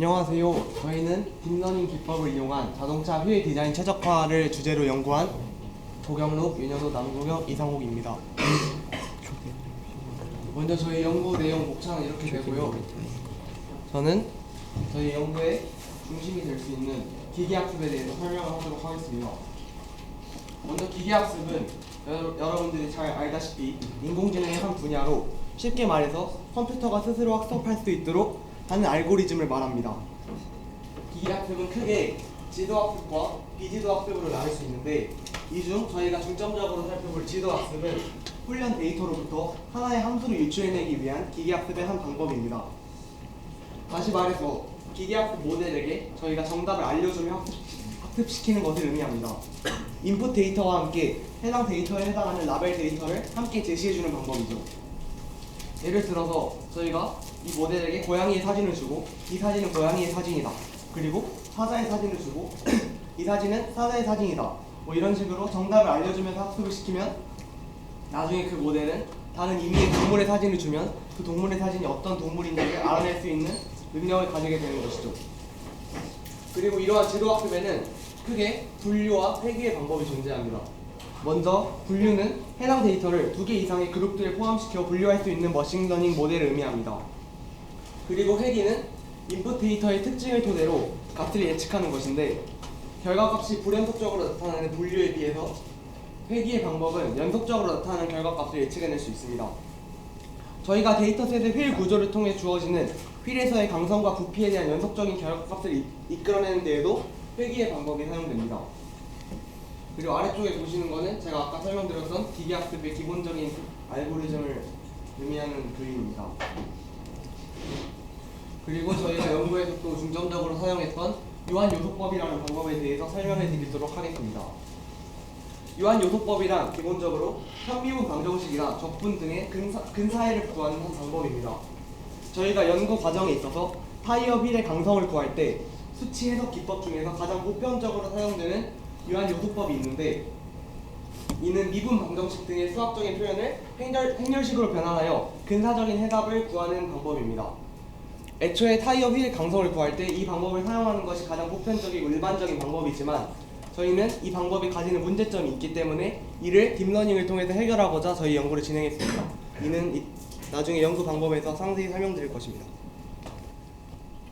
안녕하세요. 저희는 딥러닝 기법을 이용한 자동차 휠 디자인 최적화를 주제로 연구한 도경록, 윤현호, 남국혁, 이상욱입니다. 먼저 저희 연구 내용 목차는 이렇게 되고요. 저는 저희 연구의 중심이 될 수 있는 기계학습에 대해서 설명을 하도록 하겠습니다. 먼저 기계학습은 여러, 여러분들이 잘 알다시피 인공지능의 한 분야로 쉽게 말해서 컴퓨터가 스스로 학습할 수 있도록 하는 알고리즘을 말합니다. 기계학습은 크게 지도학습과 비지도학습으로 나눌 수 있는데 이 중 저희가 중점적으로 살펴볼 지도학습은 훈련 데이터로부터 하나의 함수를 유추해내기 위한 기계학습의 한 방법입니다. 다시 말해서 기계학습 모델에게 저희가 정답을 알려주며 학습, 학습시키는 것을 의미합니다. 인풋 데이터와 함께 해당 데이터에 해당하는 라벨 데이터를 함께 제시해주는 방법이죠. 예를 들어서 저희가 이 모델에게 고양이의 사진을 주고 이 사진은 고양이의 사진이다. 그리고 사자의 사진을 주고 이 사진은 사자의 사진이다. 뭐 이런 식으로 정답을 알려주면서 학습을 시키면 나중에 그 모델은 다른 임의의 동물의 사진을 주면 그 동물의 사진이 어떤 동물인지를 알아낼 수 있는 능력을 가지게 되는 것이죠. 그리고 이러한 지도학습에는 크게 분류와 폐기의 방법이 존재합니다. 먼저 분류는 해당 데이터를 두 개 이상의 그룹들을 포함시켜 분류할 수 있는 머신러닝 모델을 의미합니다. 그리고 회기는 인풋 데이터의 특징을 토대로 값을 예측하는 것인데 결과값이 불연속적으로 나타나는 분류에 비해서 회기의 방법은 연속적으로 나타나는 결과값을 예측해낼 수 있습니다. 저희가 데이터셋의 휠 구조를 통해 주어지는 휠에서의 강성과 부피에 대한 연속적인 결과값을 이- 이끌어내는 데에도 회기의 방법이 사용됩니다. 그리고 아래쪽에 보시는 거는 제가 아까 설명드렸던 기계학습의 기본적인 알고리즘을 의미하는 그림입니다. 그리고 저희가 연구에서 또 중점적으로 사용했던 유한 요소법이라는 방법에 대해서 설명해 드리도록 하겠습니다. 유한 요소법이란 기본적으로 현미분 방정식이나 적분 등의 근사, 근사해를 구하는 한 방법입니다. 저희가 연구 과정에 있어서 타이어 휠의 강성을 구할 때 수치 해석 기법 중에서 가장 보편적으로 사용되는 유한 요소법이 있는데 이는 미분 방정식 등의 수학적인 표현을 행렬, 행렬식으로 변환하여 근사적인 해답을 구하는 방법입니다. 애초에 타이어 휠 강성을 구할 때 이 방법을 사용하는 것이 가장 보편적이고 일반적인 방법이지만 저희는 이 방법이 가지는 문제점이 있기 때문에 이를 딥러닝을 통해서 해결하고자 저희 연구를 진행했습니다. 이는 이- 나중에 연구 방법에서 상세히 설명드릴 것입니다.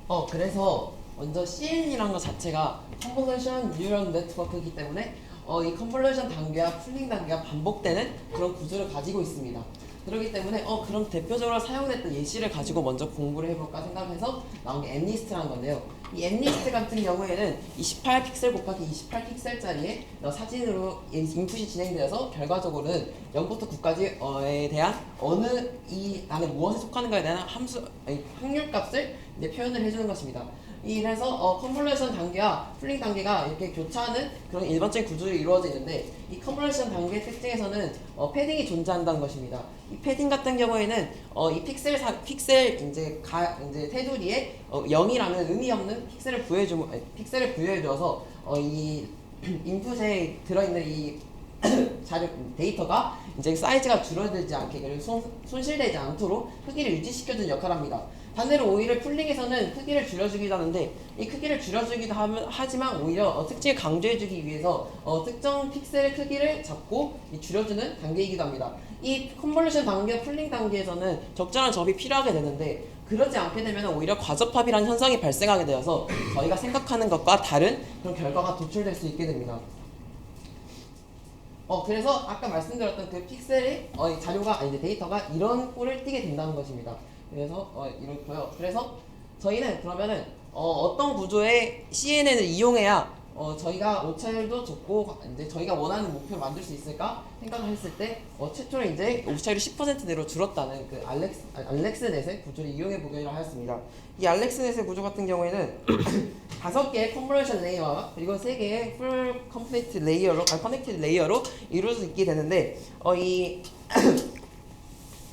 어 그래서 먼저 CN이라는 것 자체가 컨볼루션 뉴럴 네트워크이기 때문에 어, 이 컨볼루션 단계와 풀링 단계가 반복되는 그런 구조를 가지고 있습니다. 그렇기 때문에 어 그럼 대표적으로 사용됐던 예시를 가지고 먼저 공부를 해볼까 생각해서 나온 게 M리스트라는 건데요. 이 M리스트 같은 경우에는 28픽셀 곱하기 28픽셀짜리의 어, 사진으로 인풋이 진행되어서 결과적으로는 0부터 9까지에 대한 어느 이 안에 무엇에 속하는가에 대한 함수 아니, 확률 값을 이제 표현을 해주는 것입니다. 이래서 어, 컨볼루션 단계와 풀링 단계가 이렇게 교차하는 그런 일반적인 구조로 이루어져 있는데 이 컨볼루션 단계의 특징에서는 어, 패딩이 존재한다는 것입니다. 이 패딩 같은 경우에는 어, 이 픽셀 사, 픽셀 이제 가 이제 테두리에 어, 0이라는 의미 없는 픽셀을 부여해 주 픽셀을 부여해 줘서 어, 이 인풋에 들어있는 이 자료 데이터가 이제 사이즈가 줄어들지 않게 그리고 손, 손실되지 않도록 크기를 유지시켜주는 역할을 합니다. 반대로 오히려 풀링에서는 크기를 줄여주기도 하는데 이 크기를 줄여주기도 하면, 하지만 오히려 어, 특징을 강조해주기 위해서 어, 특정 픽셀의 크기를 잡고 이 줄여주는 단계이기도 합니다. 이 컨볼루션 단계, 풀링 단계에서는 적절한 접이 필요하게 되는데 그러지 않게 되면 오히려 과접합이라는 현상이 발생하게 되어서 저희가 생각하는 것과 다른 그런 결과가 도출될 수 있게 됩니다. 어 그래서 아까 말씀드렸던 그 픽셀의 어, 이 자료가 아니 데이터가 이런 꼴을 띠게 된다는 것입니다. 그래서 어 이렇고요. 그래서 저희는 그러면은 어, 어떤 구조의 CNN을 이용해야 어, 저희가 오차율도 좋고 이제 저희가 원하는 목표를 만들 수 있을까 생각을 했을 때 어, 최초로 이제 오차율이 10%대로 줄었다는 그 알렉스 알렉스넷의 구조를 이용해 보기로 하였습니다. 이 알렉스넷의 구조 같은 경우에는 다섯 개의 컨버전 레이어와 그리고 세 개의 풀 컴플리트 레이어로 아 커넥티드 레이어로 이루어져 있게 되는데 어 이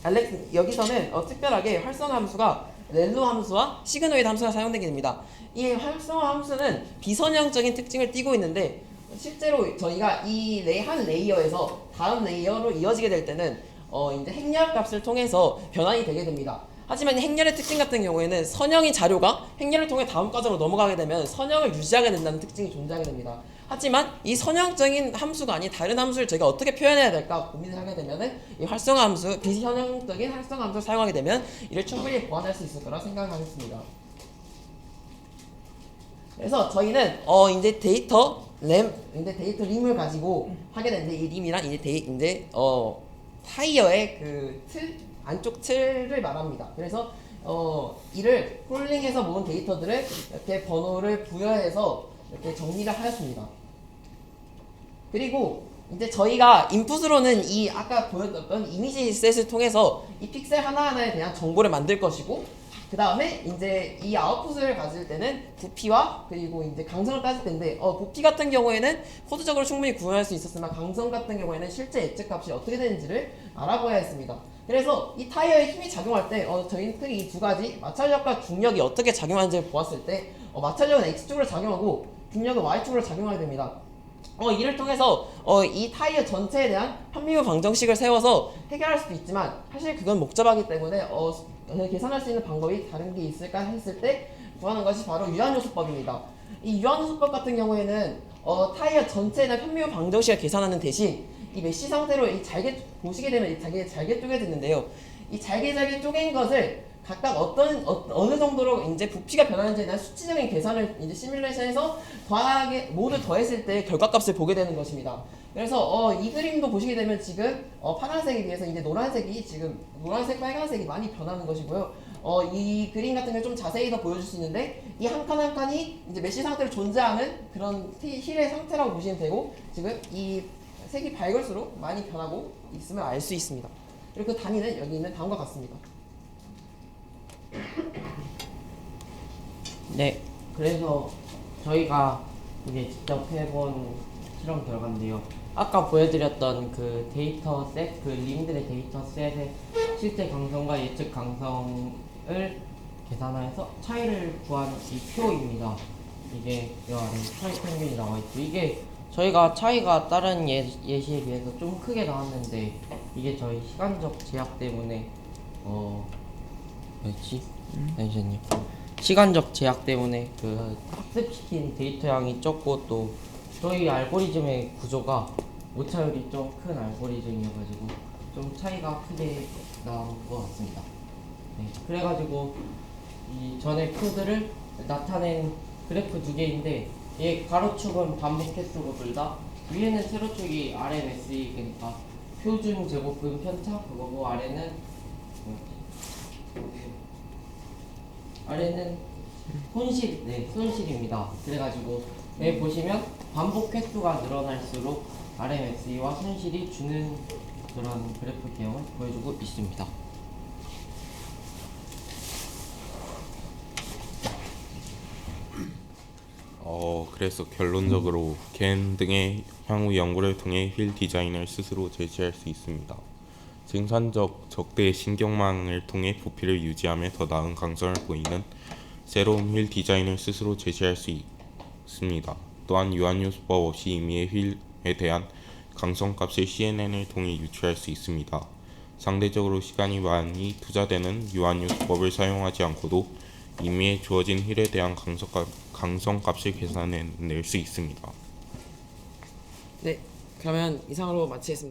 알렉스 여기서는 어, 특별하게 활성화 함수가 렐로 함수와 시그노이드 함수가 사용되게 됩니다. 이 활성화 함수는 비선형적인 특징을 띠고 있는데 실제로 저희가 이 한 레이어에서 다음 레이어로 이어지게 될 때는 어 이제 행렬 값을 통해서 변환이 되게 됩니다. 하지만 행렬의 특징 같은 경우에는 선형인 자료가 행렬을 통해 다음 과정으로 넘어가게 되면 선형을 유지하게 된다는 특징이 존재하게 됩니다. 하지만 이 선형적인 함수가 아닌 다른 함수를 저희가 어떻게 표현해야 될까 고민을 하게 되면은 이 활성화 함수, 비선형적인 활성화 함수를 사용하게 되면 이를 충분히 보완할 수 있을 거라 생각하겠습니다. 그래서 저희는 어 이제 데이터 램 이제 데이터 림을 가지고 하게 되는데 이 림이란 이제 데이 이제 어 타이어의 그 틀 안쪽 틀을 말합니다. 그래서 어 이를 폴링해서 모은 데이터들을 이렇게 번호를 부여해서 이렇게 정리를 하였습니다. 그리고 이제 저희가 인풋으로는 이 아까 보여드렸던 이미지 셋을 통해서 이 픽셀 하나하나에 대한 정보를 만들 것이고 그 다음에 이제 이 아웃풋을 가질 때는 부피와 그리고 이제 강성을 따질 텐데 어 부피 같은 경우에는 코드적으로 충분히 구현할 수 있었지만 강성 같은 경우에는 실제 예측 값이 어떻게 되는지를 알아봐야 했습니다. 그래서 이 타이어의 힘이 작용할 때 어, 저희는 크게 이두 가지 마찰력과 중력이 어떻게 작용하는지를 보았을 때 어, 마찰력은 x축으로 작용하고 중력은 y축으로 작용하게 됩니다. 어, 이를 통해서 어, 이 타이어 전체에 대한 편미분 방정식을 세워서 해결할 수도 있지만 사실 그건 복잡하기 때문에 어, 어, 계산할 수 있는 방법이 다른 게 있을까 했을 때 구하는 것이 바로 유한요소법입니다. 이 유한요소법 같은 경우에는 어, 타이어 전체에 대한 편미분 방정식을 계산하는 대신 이 메쉬 상태로 이 잘게 보시게 되면 이 잘게 잘게 쪼개지는데요. 이 잘게 잘게 쪼갠 것을 각각 어떤 어, 느 정도로 이제 부피가 변하는지에 대한 수치적인 계산을 이제 시뮬레이션에서 더하게 모두 더했을 때 결과값을 보게 되는 것입니다. 그래서 어, 이 그림도 보시게 되면 지금 어, 파란색에 비해서 이제 노란색이 지금 노란색 빨간색이 많이 변하는 것이고요. 어, 이 그림 같은 걸 좀 자세히 더 보여줄 수 있는데 이 한 칸 한 칸이 이제 메쉬 상태로 존재하는 그런 티- 힐의 상태라고 보시면 되고 지금 이 색이 밝을수록 많이 변하고 있음을 알 수 있습니다. 그리고 그 단위는 여기 있는 다음과 같습니다. 네, 그래서 저희가 이제 직접 해본 실험 결과인데요. 아까 보여드렸던 그 데이터 셋, 그 림들의 데이터 셋의 실제 강성과 예측 강성을 계산해서 차이를 구한 이 표입니다. 이게 이 안에 차이 평균이 나와 있고 이게 저희가 차이가 다른 예, 예시에 비해서 좀 크게 나왔는데 이게 저희 시간적 제약 때문에 어 뭐였지? 잠시만요. 시간적 제약 때문에 그 학습시킨 데이터 양이 적고 또 저희 알고리즘의 구조가 오차율이 좀 큰 알고리즘이어가지고 좀 차이가 크게 나온 것 같습니다. 네, 그래가지고 이 전에 코드를 나타낸 그래프 두 개인데 얘 가로축은 반복 횟수고 둘다 위에는 세로축이 RMSE 그러니까 표준 제곱근 편차 그거고 아래는? 아래는 손실, 네, 손실입니다. 그래가지고 여기 보시면 반복 횟수가 늘어날수록 RMSE와 손실이 주는 그런 그래프 개형을 보여주고 있습니다. 어, 그래서 결론적으로 겐 등의 향후 연구를 통해 휠 디자인을 스스로 제시할 수 있습니다. 생산적 적대 신경망을 통해 부피를 유지하며 더 나은 강성을 보이는 새로운 휠 디자인을 스스로 제시할 수 있습니다. 또한 유한요소법 없이 임의의 휠에 대한 강성 값을 CNN을 통해 유추할 수 있습니다. 상대적으로 시간이 많이 투자되는 유한요소법을 사용하지 않고도 임의에 주어진 힐에 대한 강성 값, 강성 값을 계산해 낼 수 있습니다. 네, 그러면 이상으로 마치겠습니다.